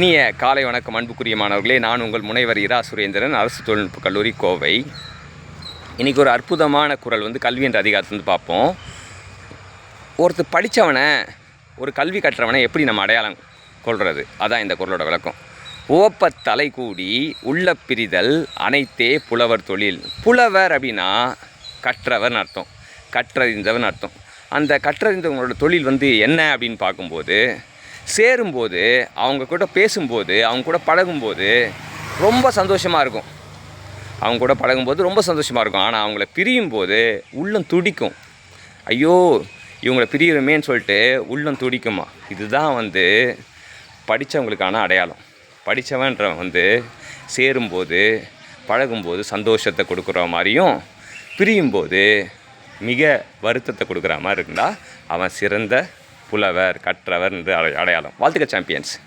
இனிய காலை வணக்கம் அன்புக்குரிய மாணவர்களே. நான் உங்கள் முனைவர் இரா சுரேந்திரன் அரசு தொழில்நுட்ப கல்லூரி கோவை. இன்றைக்கி ஒரு அற்புதமான குரல் வந்து கல்வி என்ற அதிகாரத்துலேருந்து பார்ப்போம். ஒருத்தர் படித்தவனை ஒரு கல்வி கற்றவனை எப்படி நம்ம அடையாளம் கொள்வது அதான் இந்த குரலோட விளக்கம். ஓப்ப தலை கூடி உள்ள பிரிதல் அனைத்தே புலவர் தொழில். புலவர் அப்படின்னா கற்றவர்னு அர்த்தம். கற்றறிந்தவன் அர்த்தம். அந்த கற்றறிந்தவங்களோட தொழில் வந்து என்ன அப்படின்னு பார்க்கும்போது சேரும்போது அவங்க கூட பேசும்போது அவங்க கூட பழகும்போது ரொம்ப சந்தோஷமாக இருக்கும். அவங்க கூட பழகும்போது ரொம்ப சந்தோஷமாக இருக்கும். ஆனால் அவங்கள பிரியும் போது உள்ளம் துடிக்கும். ஐயோ இவங்களை பிரியுறமேன்னு சொல்லிட்டு உள்ளம் துடிக்குமா? இதுதான் வந்து படித்தவங்களுக்கான அடையாளம். படித்தவன்றவன் வந்து சேரும்போது பழகும்போது சந்தோஷத்தை கொடுக்குற மாதிரியும் பிரியும்போது மிக வருத்தத்தை கொடுக்குற மாதிரி இருந்தால் அவன் சிறந்த புலவர் கற்றவர் என்று அடையாளம். வாழ்த்துக்க சாம்பியன்ஸ்